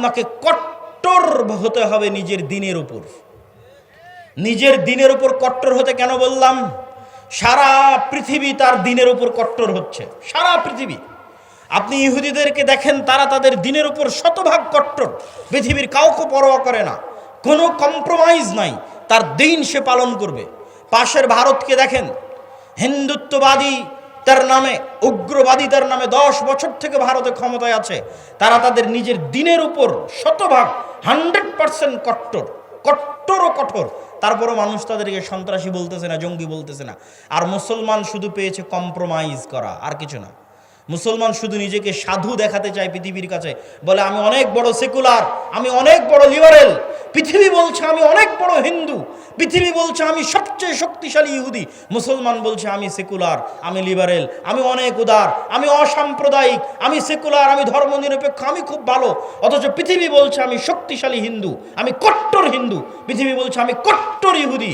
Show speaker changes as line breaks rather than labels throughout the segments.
আপনাকে কট্টর হতে হবে নিজের দিনের উপর। নিজের দিনের উপর কট্টর হতে কেন বললাম? সারা পৃথিবী তার দিনের উপর কট্টর হচ্ছে। সারা পৃথিবী। আপনি ইহুদিদেরকে দেখেন, তারা তাদের দিনের উপর শতভাগ কট্টর। পৃথিবীর কাউকে পরোয়া করে না। কোনো কম্প্রোমাইজ নাই। তার দিন সে পালন করবে। পাশের ভারতকে দেখেন, হিন্দুত্ববাদী তার নামে উগ্রবাদী তার নামে দশ বছর থেকে ভারতে ক্ষমতায় আছে, তারা তাদের নিজের দিনের উপর শতভাগ হান্ড্রেড পার্সেন্ট কট্টর কট্টর ও কঠোর। তারপরও মানুষ তাদেরকে সন্ত্রাসী বলতেছে না, জঙ্গি বলতেছে না। আর মুসলমান শুধু পেয়েছে কম্প্রোমাইজ করা, আর কিছু না। মুসলমান শুধু নিজেকে সাধু দেখাতে চায় পৃথিবীর কাছে, বলে আমি অনেক বড় সেকুলার আমি অনেক বড় লিবারেল পৃথিবী বলছে আমি অনেক বড় হিন্দু। পৃথিবী বলছে আমি সবচেয়ে শক্তিশালী ইহুদি। মুসলমান বলছে আমি সেকুলার আমি লিবারেল আমি অনেক উদার, আমি অসাম্প্রদায়িক, আমি সেকুলার আমি ধর্ম নিরপেক্ষ আমি খুব ভালো। অথচ পৃথিবী বলছে আমি শক্তিশালী হিন্দু, আমি কট্টর হিন্দু। পৃথিবী বলছে আমি কট্টর ইহুদি।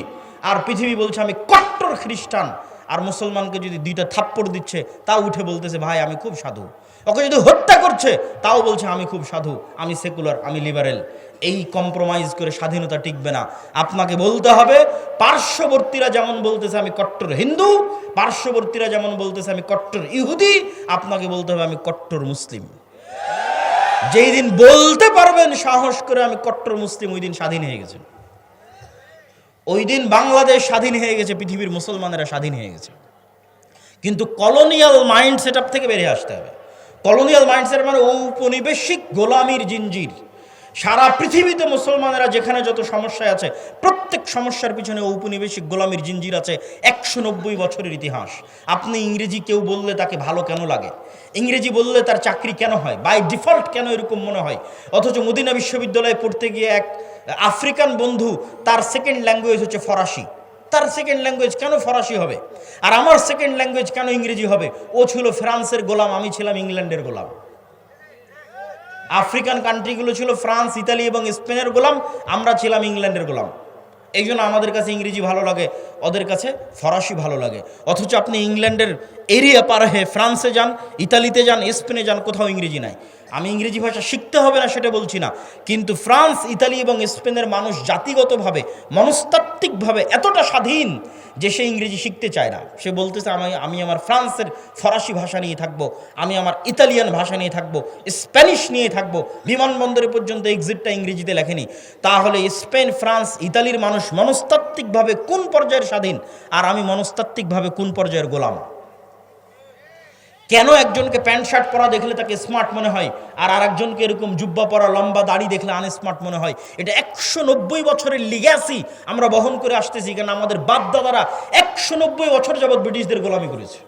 আর পৃথিবী বলছে আমি কট্টর খ্রিস্টান। আর মুসলমানকে যদি দুইটা থাপ্পড় দিচ্ছে, তাও উঠে বলতেছে, ভাই, আমি খুব সাধু। ওকে যদি হত্যা করছে, তাও বলছে, আমি খুব সাধু, আমি সেকুলার, আমি লিবারেল। এই কম্প্রোমাইজ করে স্বাধীনতা টিকবে না। আপনাকে বলতে হবে, পার্শ্ববর্তীরা যেমন বলতেছে, আমি কট্টর হিন্দু। পার্শ্ববর্তীরা যেমন বলতেছে, আমি কট্টর ইহুদি। আপনাকে বলতে হবে, আমি কট্টর মুসলিম। যেই দিন বলতে পারবেন সাহস করে, আমি কট্টর মুসলিম, ওই দিন স্বাধীন হয়ে গেছেন। ওই দিন বাংলাদেশ স্বাধীন হয়ে গেছে, পৃথিবীর মুসলমানেরা স্বাধীন হয়ে গেছে। কিন্তু কলোনিয়াল মাইন্ড সেট থেকে বেরিয়ে আসতে হবে। কলোনিয়াল মাইন্ড সেট মানে ঔপনিবেশিক গোলামির জিঞ্জির। সারা পৃথিবীতে মুসলমানেরা যেখানে যত সমস্যায় আছে, প্রত্যেক সমস্যার পিছনে ঔপনিবেশিক গোলামির জিঞ্জির আছে একশো নব্বই বছরের ইতিহাস। আপনি ইংরেজি কেউ বললে তাকে ভালো কেন লাগে? ইংরেজি বললে তার চাকরি কেন হয়? বাই ডিফল্ট কেন এরকম মনে হয়? অথচ মদিনা বিশ্ববিদ্যালয়ে পড়তে গিয়ে এক আফ্রিকান বন্ধু, তার সেকেন্ড ল্যাঙ্গুয়েজ হচ্ছে ফরাসি। তার সেকেন্ড ল্যাঙ্গুয়েজ কেন ফরাসি হবে? আর আমার সেকেন্ড ল্যাঙ্গুয়েজ কেন ইংরেজি হবে? ও ছিল ফ্রান্সের গোলাম, আমি ছিলাম ইংল্যান্ডের গোলাম। আফ্রিকান কান্ট্রিগুলো ছিল ফ্রান্স, ইতালি এবং স্পেনের গোলাম, আমরা ছিলাম ইংল্যান্ডের গোলাম। এই জন্য আমাদের কাছে ইংরেজি ভালো লাগে, ওদের কাছে ফরাসি ভালো লাগে। অথচ আপনি ইংল্যান্ডের এরিয়া পার হয়ে ফ্রান্সে যান, ইতালিতে যান, স্পেনে যান, কোথাও ইংরেজি নাই। আমি ইংরেজি ভাষা শিখতে হবে না সেটা বলছি না। কিন্তু ফ্রান্স, ইতালি এবং স্পেনের মানুষ জাতিগতভাবে, মনস্তাত্ত্বিকভাবে এতটা স্বাধীন যে সে ইংরেজি শিখতে চায় না। সে বলতেছে, আমি আমি আমার ফ্রান্সের ফরাসি ভাষা নিয়ে থাকব, আমি আমার ইতালিয়ান ভাষা নিয়ে থাকব, স্প্যানিশ নিয়ে থাকব। বিমানবন্দরে পর্যন্ত এক্সিটটা ইংরেজিতে লেখেনি। তাহলে স্পেন, ফ্রান্স, ইতালির মানুষ মনস্তাত্ত্বিকভাবে কোন পর্যায়ের স্বাধীন? আর আমি মনস্তাত্ত্বিকভাবে কোন পর্যায়ের গোলাম? কেন একজনকে প্যান্ট শার্ট পরা দেখলে তাকে স্মার্ট মনে হয়? আর আরেকজনকে এরকম জুব্বা পরা, লম্বা দাড়ি দেখলে আনস্মার্ট মনে হয়? এটা একশো নব্বই বছরের লিগ্যাসি আমরা বহন করে আসতেছি কারণ আমাদের বাপ দাদারা একশো নব্বই বছর যাবৎ ব্রিটিশদের গোলামি করেছে।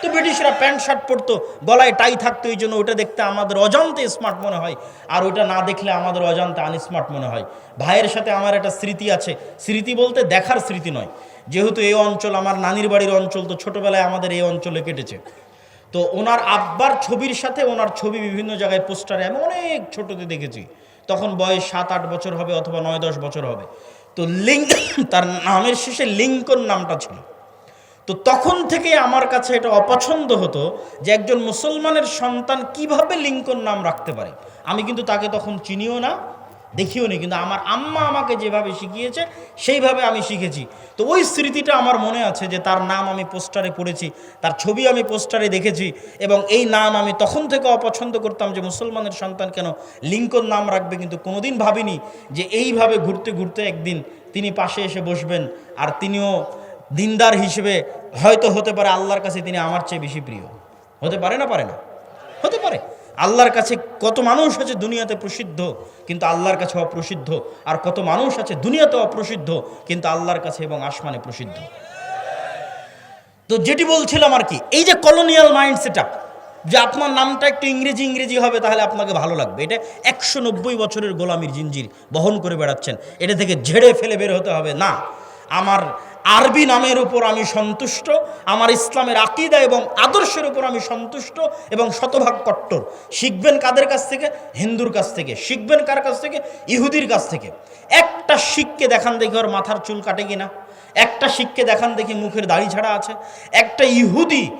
তো ব্রিটিশরা প্যান্ট শার্ট পরতো, গলায় টাই থাকতো, এই জন্য ওটা দেখতে আমাদের অজান্তে স্মার্ট মনে হয়। আর ওটা না দেখলে আমাদের অজান্তে আনস্মার্ট মনে হয়। ভাইয়ের সাথে আমার একটা স্মৃতি আছে। স্মৃতি বলতে দেখার স্মৃতি নয়। যেহেতু এই অঞ্চল আমার নানির বাড়ির অঞ্চল, তো ছোটোবেলায় আমাদের এই অঞ্চলে কেটেছে। তো ওনার আব্বার ছবির সাথে ওনার ছবি বিভিন্ন জায়গায় পোস্টারে আমি অনেক ছোটতে দেখেছি। তখন বয়স সাত, আট বছর হবে অথবা নয়, দশ বছর হবে। তো লিঙ্ক তার নামের শেষে লিঙ্কন নামটা ছিল। তো তখন থেকে আমার কাছে এটা অপছন্দ হতো যে একজন মুসলমানের সন্তান কীভাবে লিঙ্কন নাম রাখতে পারে। আমি কিন্তু তাকে তখন চিনিও না দেখিও নি, কিন্তু আমার আম্মা আমাকে যেভাবে শিখিয়েছে, সেইভাবে আমি শিখেছি। তো ওই স্মৃতিটা আমার মনে আছে যে তার নাম আমি পোস্টারে পড়েছি, তার ছবি আমি পোস্টারে দেখেছি, এবং এই নাম আমি তখন থেকে অপছন্দ করতাম যে মুসলমানের সন্তান কেন লিঙ্কন নাম রাখবে কিন্তু কোনোদিন ভাবিনি যে এইভাবে ঘুরতে ঘুরতে একদিন তিনি পাশে এসে বসবেন, আর তিনিও দিনদার হিসেবে হয়তো হতে পারে আল্লাহর কাছে তিনি আমার চেয়ে বেশি প্রিয়। হতে পারে না পারে না? হতে পারে। আল্লাহর কাছে কত মানুষ আছে দুনিয়াতে প্রসিদ্ধ, কিন্তু আল্লাহর কাছে অপ্রসিদ্ধ। আর কত মানুষ আছে দুনিয়াতে অপ্রসিদ্ধ, কিন্তু আল্লাহর কাছে এবং আসমানে প্রসিদ্ধ। তো যেটি বলছিলাম আর কি, এই যে কলোনিয়াল মাইন্ড সেট যে আপনার নামটা একটু ইংরেজি ইংরেজি হবে, তাহলে আপনাকে ভালো লাগবে। এটা একশো নব্বই বছরের গোলামির জিঞ্জির বহন করে বেড়াচ্ছেন। এটা থেকে ঝেড়ে ফেলে বের হতে হবে। না, আমার আরবি নামের উপর আমি সন্তুষ্ট, আমার ইসলামের আকিদা এবং আদর্শের উপর আমি সন্তুষ্ট এবং শতভাগ কট্টর। শিখবেন কাদের কাছ থেকে? হিন্দুর কাছ থেকে। শিখবেন কার কাছ থেকে? ইহুদির কাছ থেকে। একটা শিখকে দেখান দেখি ওর মাথার চুল কাটে কিনা। একটা শিখকে দেখান দেখি মুখের দাড়ি ছাড়া আছে। একটা ইহুদি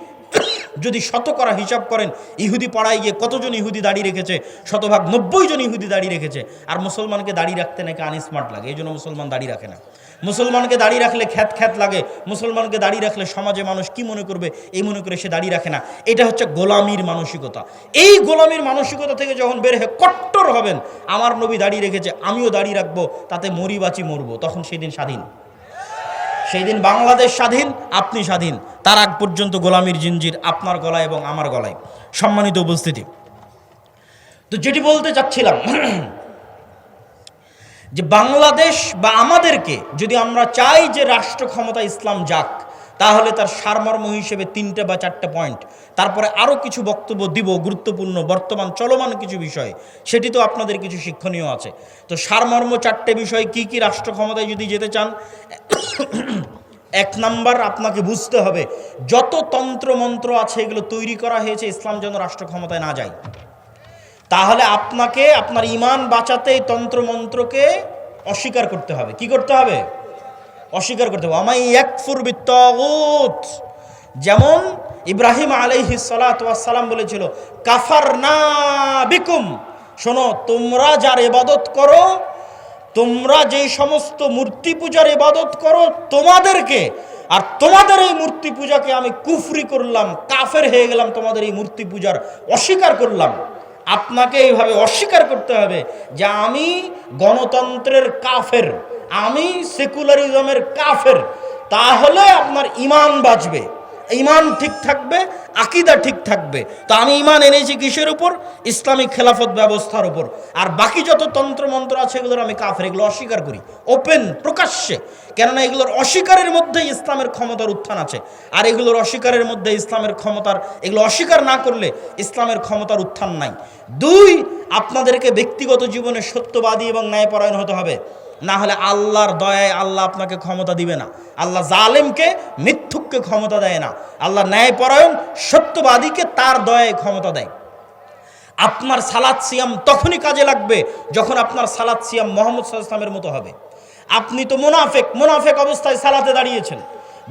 যদি শতকরা হিসাব করেন, ইহুদি পাড়ায় গিয়ে কতজন ইহুদি দাড়ি রেখেছে? শতভাগ নব্বই জন ইহুদি দাড়ি রেখেছে। আর মুসলমানকে দাড়ি রাখতে নাকি আনস্মার্ট লাগে? এই জন্য মুসলমান দাড়ি রাখে না। মুসলমানকে দাঁড়িয়ে রাখলে খ্যাত খ্যাত লাগে, মুসলমানকে দাঁড়িয়ে রাখলে সমাজে মানুষ কি মনে করবে, এই মনে করে সে দাঁড়িয়ে রাখে না। এটা হচ্ছে গোলামির মানসিকতা। এই গোলামির মানসিকতা থেকে যখন বের হয়ে কট্টর হবেন, আমার নবী দাঁড়িয়ে রেখেছে, আমিও দাঁড়িয়ে রাখব, তাতে মরি বাঁচি মরবো। তখন সেদিন স্বাধীন। সেই দিন বাংলাদেশ স্বাধীন, আপনি স্বাধীন। তার আগ পর্যন্ত গোলামির জিঞ্জির আপনার গলায় এবং আমার গলায়। সম্মানিত উপস্থিতি। তো যেটি বলতে চাচ্ছিলাম যে বাংলাদেশ বা আমাদেরকে যদি আমরা চাই যে রাষ্ট্র ক্ষমতা ইসলাম যাক, তাহলে তার সারমর্ম হিসেবে তিনটে বা চারটে পয়েন্ট। তারপরে আরও কিছু বক্তব্য দিব, গুরুত্বপূর্ণ, বর্তমান চলমান কিছু বিষয়। সেটি তো আপনাদের কিছু শিক্ষণীয় আছে। তো সারমর্ম চারটে বিষয় কি কি রাষ্ট্র ক্ষমতায় যদি যেতে চান, এক নাম্বার আপনাকে বুঝতে হবে, যত তন্ত্রমন্ত্র আছে এগুলো তৈরি করা হয়েছে, ইসলাম যেন রাষ্ট্র ক্ষমতায় না যায়। তাহলে আপনাকে, আপনার ইমান বাঁচাতে এই তন্ত্রমন্ত্রকে অস্বীকার করতে হবে। কি করতে হবে? অস্বীকার করতে হবে। আমাই একফুর বিত্তাগুত। যেমন ইব্রাহিম আলাইহি সালাম বলেছিল কাফার না বিকুম। শোনো, তোমরা যার ইবাদত করো, তোমরা যেই সমস্ত মূর্তি পূজার ইবাদত করো তোমাদেরকে, আর তোমাদের এই মূর্তি পূজাকে আমি কুফরি করলাম, কাফের হয়ে গেলাম, তোমাদের এই মূর্তি পূজার অস্বীকার করলাম। আপনাকে এইভাবে অস্বীকার করতে হবে যে আমি গণতন্ত্রের কাফের, আমি সেকুলারিজমের কাফের। তাহলে আপনার ইমান বাঁচবে। ইমান ঠিক থাকবে, আকিদা ঠিক থাকবে। তো আমি ইমান এনেছি কিসের উপর? ইসলামিক খেলাফত ব্যবস্থার উপর। আর বাকি যত তন্ত্রমন্ত্র আছে, এগুলোর আমি কাফের, এগুলো অস্বীকার করি। ওপেন প্রকাশ্যে। কেননা এগুলোর অস্বীকারের মধ্যে ইসলামের ক্ষমতার উত্থান আছে। আর এগুলোর অস্বীকারের মধ্যে ইসলামের ক্ষমতার, এগুলো অস্বীকার না করলে ইসলামের ক্ষমতার উত্থান নাই। দুই, আপনাদেরকে ব্যক্তিগত জীবনে সত্যবাদী এবং ন্যায়পরায়ণ হতে হবে। না হলে আল্লাহর দয়ায় আল্লাহ আপনাকে ক্ষমতা দিবে না। আল্লাহ জালেমকে, মিথ্যুককে ক্ষমতা দেয় না। আল্লাহ ন্যায়পরায়ণ, সত্যবাদীকে তার দয়ায় ক্ষমতা দেয়। আপনার সালাদ সিয়াম তখনই কাজে লাগবে যখন আপনার সালাদ সিয়াম মোহাম্মদ সাল্লামের মতো হবে। আপনি তো মোনাফেক মোনাফেক অবস্থায় সালাতে দাঁড়িয়েছেন।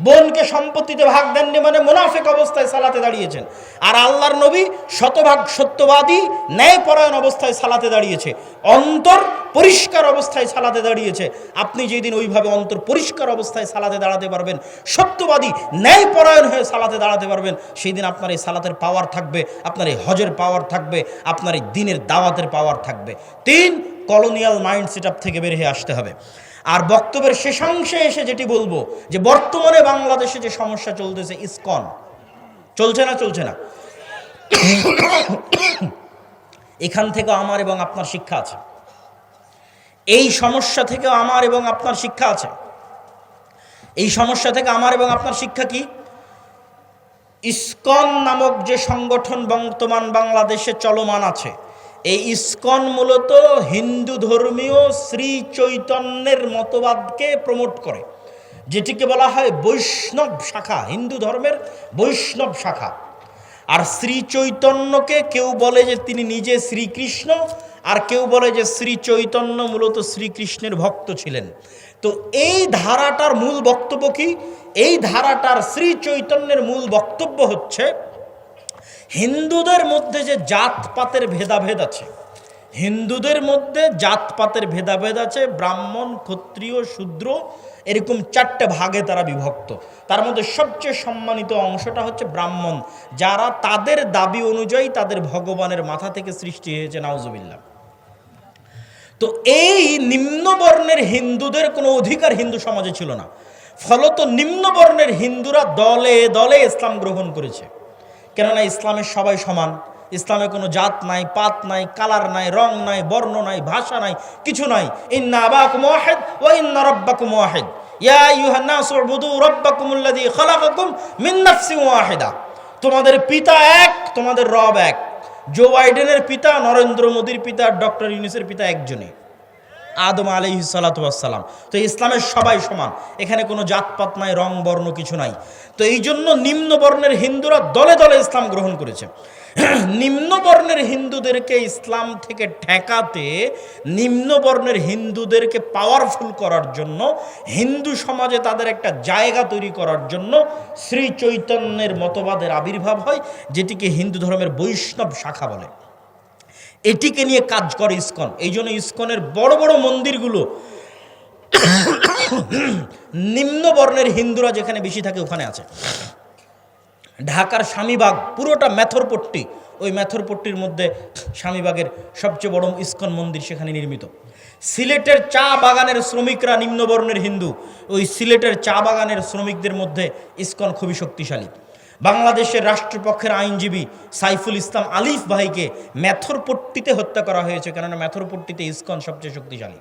বোনকে সম্পত্তিতে ভাগ দেননি মানে মোনাফেক অবস্থায় সালাতে দাঁড়িয়েছেন। আর আল্লাহর নবী শতভাগ সত্যবাদী, ন্যায়পরায়ণ অবস্থায় সালাতে দাঁড়িয়েছে। অন্তর পরিষ্কার অবস্থায় সালাতে দাঁড়িয়েছে। আপনি যেদিন ওইভাবে অন্তর পরিষ্কার অবস্থায় সালাতে দাঁড়াতে পারবেন, সত্যবাদী, ন্যায়পরায়ণ হয়ে সালাতে দাঁড়াতে পারবেন সেই দিন আপনার এই সালাতের পাওয়ার থাকবে, আপনার এই হজের পাওয়ার থাকবে, আপনার এই দিনের দাওয়াতের পাওয়ার থাকবে। তিন কলোনিয়াল মাইন্ড সেট থেকে বের হয়ে আসতে হবে। আর বক্তব্যের শেষাংশে এসে যেটি বলব, যে বর্তমানে বাংলাদেশে যে সমস্যা চলতেছে, ইসকন। চলছে না চলছে না? এখান থেকে আমার এবং আপনার শিক্ষা আছে। এই সমস্যা থেকে আমার এবং আপনার শিক্ষা আছে। এই সমস্যা থেকে আমার এবং আপনার শিক্ষা কি? ইসকন নামক যে সংগঠন বর্তমান বাংলাদেশে চলমান আছে এই ইস্কন মূলত হিন্দু ধর্মীয় শ্রী চৈতন্যের মতবাদকে প্রমোট করে, যেটিকে বলা হয় বৈষ্ণব শাখা, হিন্দু ধর্মের বৈষ্ণব শাখা। আর শ্রী চৈতন্যকে কেউ বলে যে তিনি নিজে শ্রীকৃষ্ণ, আর কেউ বলে যে শ্রী চৈতন্য মূলত শ্রীকৃষ্ণের ভক্ত ছিলেন। তো এই ধারাটার মূল বক্তব্য কি? এই ধারাটার শ্রী চৈতন্যের মূল বক্তব্য হচ্ছে হিন্দুদের মধ্যে যে জাতপাতের ভেদাভেদ আছে, হিন্দুদের মধ্যে জাতপাতের ভেদাভেদ আছে, ব্রাহ্মণ, ক্ষত্রিয়, শূদ্র, এরকম চারটে ভাগে তারা বিভক্ত। তার মধ্যে সবচেয়ে সম্মানিত অংশটা হচ্ছে ব্রাহ্মণ, যারা তাদের দাবি অনুযায়ী তাদের ভগবানের মাথা থেকে সৃষ্টি হয়েছে, নাউজুবিল্লাহ। তো এই নিম্নবর্ণের হিন্দুদের কোনো অধিকার হিন্দু সমাজে ছিল না। ফলত নিম্নবর্ণের হিন্দুরা দলে দলে ইসলাম গ্রহণ করেছে। কেননা ইসলামের সবাই সমান। ইসলামে কোনো জাত নাই, পাত নাই, কালার নাই, রং নাই, বর্ণ নাই, ভাষা নাই, কিছু নাই। ইন্না আবাকুম ওয়াহিদ ওয়া ইন্না রাব্বাকুম ওয়াহিদ। ইয়া আইয়ুহান নাসু উবুদু রাব্বাকুমুল্লাযী খালাকাকুম মিন নাফসিন ওয়াহিদা। তোমাদের পিতা এক, তোমাদের রব এক। জো বাইডেনের পিতা, নরেন্দ্র মোদীর পিতা, ডক্টর ইউনুসের পিতা একজনই। আদম আলহি সালাতাম তো ইসলামের সবাই সমান। এখানে কোনো জাতপাত নাই, রং, বর্ণ কিছু নাই। তো এই জন্য নিম্ন বর্ণের হিন্দুরা দলে দলে ইসলাম গ্রহণ করেছে। নিম্নবর্ণের হিন্দুদেরকে ইসলাম থেকে ঠেকাতে নিম্নবর্ণের হিন্দুদেরকে পাওয়ারফুল করার জন্য, হিন্দু সমাজে তাদের একটা জায়গা তৈরি করার জন্য শ্রী চৈতন্যের মতবাদের আবির্ভাব হয়, যেটিকে হিন্দু ধর্মের বৈষ্ণব শাখা বলে। এটিকে নিয়ে কাজ করে ইস্কন। এই জন্য ইস্কনের বড় বড় মন্দিরগুলো নিম্ন বর্ণের হিন্দুরা যেখানে বেশি থাকে ওখানে আছে। ঢাকার স্বামীবাগ, পুরোটা মেথরপট্টি। ওই মেথরপট্টির মধ্যে স্বামীবাগের সবচেয়ে বড় ইস্কন মন্দির সেখানে নির্মিত। সিলেটের চা বাগানের শ্রমিকরা নিম্নবর্ণের হিন্দু। ওই সিলেটের চা বাগানের শ্রমিকদের মধ্যে ইস্কন খুবই শক্তিশালী। বাংলাদেশের রাষ্ট্রপক্ষের আইনজীবী সাইফুল ইসলাম আলিফ ভাইকে মেথরপট্টিতে হত্যা করা হয়েছে, কেননা মেথরপট্টিতে ইস্কন সবচেয়ে শক্তিশালী।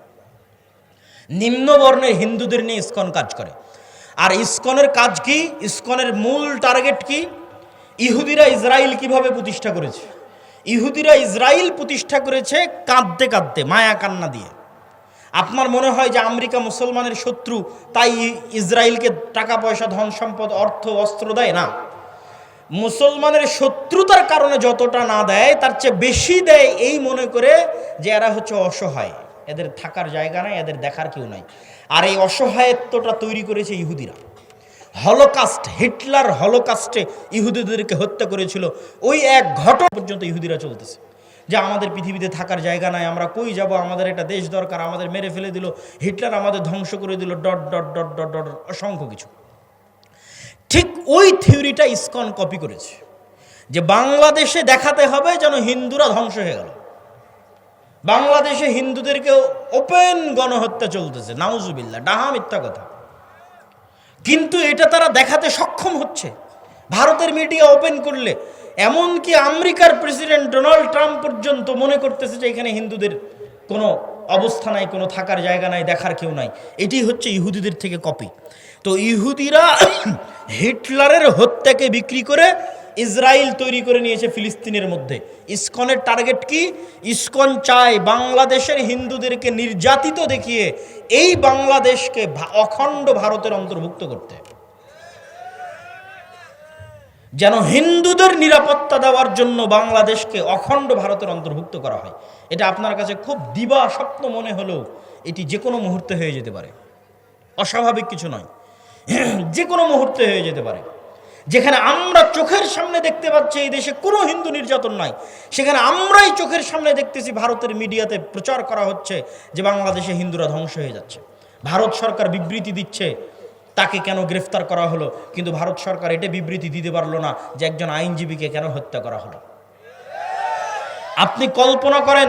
নিম্নবর্ণের হিন্দুদের নিয়ে ইসকন কাজ করে। আর ইসকনের কাজ কি? ইসকনের মূল টার্গেট কি? ইহুদিরা ইসরায়েল কীভাবে প্রতিষ্ঠা করেছে? ইহুদিরা ইসরায়েল প্রতিষ্ঠা করেছে কাঁদতে কাঁদতে, মায়া কান্না দিয়ে। আপনার মনে হয় যে আমেরিকা মুসলমানের শত্রু তাই ইসরায়েলকে টাকা পয়সা, ধন সম্পদ, অর্থ, অস্ত্র দেয়? না। মুসলমানের শত্রুতার কারণে যতটা না দেয়, তার চেয়ে বেশি দেয় এই মনে করে যে এরা হচ্ছে অসহায়। এদের থাকার জায়গা নাই, এদের দেখার কেউ নাই। আর এই অসহায়ত্বটা তৈরি করেছে ইহুদিরা। হলোকাস্ট, হিটলার হলোকাস্টে ইহুদিদেরকে হত্যা করেছিল। ওই এক ঘটনা পর্যন্ত ইহুদিরা চলতেছে। যে আমাদের পৃথিবীতে থাকার জায়গা নাই, আমরা কই যাব? আমাদের একটা দেশ দরকার, আমাদের মেরে ফেলে দিল। হিটলার আমাদের ধ্বংস করে দিল, dot dot dot dot dot, অসংখ্য কিছু। ঠিক ওই থিওরিটা ইসকন কপি করেছে, যে বাংলাদেশে দেখাতে হবে যেন হিন্দুরা ধ্বংস হয়ে গেল। বাংলাদেশে হিন্দুদেরকে ওপেন গণহত্যা চলতেছে নাউজুবিল্লা ডাহা মিথ্যা কথা। কিন্তু এটা তারা দেখাতে সক্ষম হচ্ছে। ভারতের মিডিয়া ওপেন করলে, এমনকি আমেরিকার প্রেসিডেন্ট ডোনাল্ড ট্রাম্প পর্যন্ত মনে করতেছে যে এখানে হিন্দুদের কোনো অবস্থা নাই, কোনো থাকার জায়গা নাই, দেখার কেউ নাই। এটি হচ্ছে ইহুদিদের থেকে কপি। তো ইহুদিরা হিটলারের হত্যাকে বিক্রি করে ইসরায়েল তৈরি করে নিয়েছে ফিলিস্তিনের মধ্যে। ইসকনের টার্গেট কি? ইসকন চায় বাংলাদেশের হিন্দুদেরকে নির্যাতিত দেখিয়ে এই বাংলাদেশকে অখণ্ড ভারতের অন্তর্ভুক্ত করতে। যেন হিন্দুদের নিরাপত্তা দেওয়ার জন্য বাংলাদেশকে অখণ্ড ভারতের অন্তর্ভুক্ত করা হয়। এটা আপনার কাছে খুব দিবা স্বপ্ন মনে হলেও এটি যে কোনো মুহূর্তে হয়ে যেতে পারে। অস্বাভাবিক কিছু নয়। যে কোনো মুহূর্তে হয়ে যেতে পারে। যেখানে আমরা চোখের সামনে দেখতে পাচ্ছি এই দেশে কোনো হিন্দু নির্যাতন নাই। সেখানে আমরাই চোখের সামনে দেখতেছি ভারতের মিডিয়াতে প্রচার করা হচ্ছে যে বাংলাদেশে হিন্দুরা ধ্বংস হয়ে যাচ্ছে। ভারত সরকার বিবৃতি দিচ্ছে, তাকে কেন গ্রেফতার করা হলো? কিন্তু ভারত সরকার এটা বিবৃতি দিতে পারল না যে একজন আইনজীবীকে কেন হত্যা করা হলো। আপনি কল্পনা করেন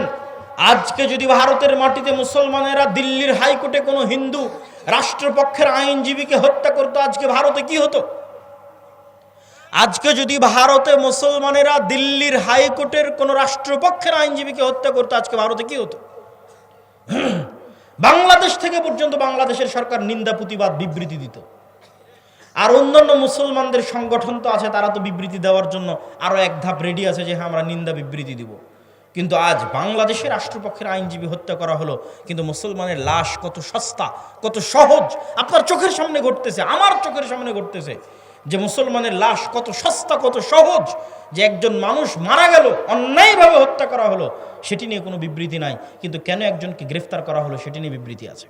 আজকে যদি ভারতের মাটিতে মুসলমানেরা দিল্লির হাইকোর্টে কোনো হিন্দু রাষ্ট্রপক্ষের আইনজীবীকে হত্যা করতো, আজকে ভারতে কি হতো? আজকে যদি ভারতে মুসলমানেরা দিল্লির হাইকোর্টের কোনো রাষ্ট্রপক্ষের আইনজীবীকে হত্যা করতো, আজকে ভারতে কি হতো? বাংলাদেশ থেকে পর্যন্ত বাংলাদেশের সরকার নিন্দা, প্রতিবাদ, বিবৃতি দিত। আর অন্যান্য মুসলমানদের সংগঠন তো আছে, তারা তো বিবৃতি দেওয়ার জন্য আরও এক ধাপ রেডি আছে যে হ্যাঁ আমরা নিন্দা, বিবৃতি দিব। কিন্তু আজ বাংলাদেশের রাষ্ট্রপক্ষের আইনজীবী হত্যা করা হলো, কিন্তু মুসলমানের লাশ কত সস্তা, কত সহজ, আপনার চোখের সামনে ঘটতেছে, আমার চোখের সামনে ঘটতেছে, যে মুসলমানের লাশ কত সস্তা, কত সহজ, যে একজন মানুষ মারা গেল, অন্যায়ভাবে হত্যা করা হলো, সেটি নিয়ে কোনো বিবৃতি নাই, কিন্তু কেন একজনকে গ্রেফতার করা হলো, সেটি নিয়ে বিবৃতি আছে।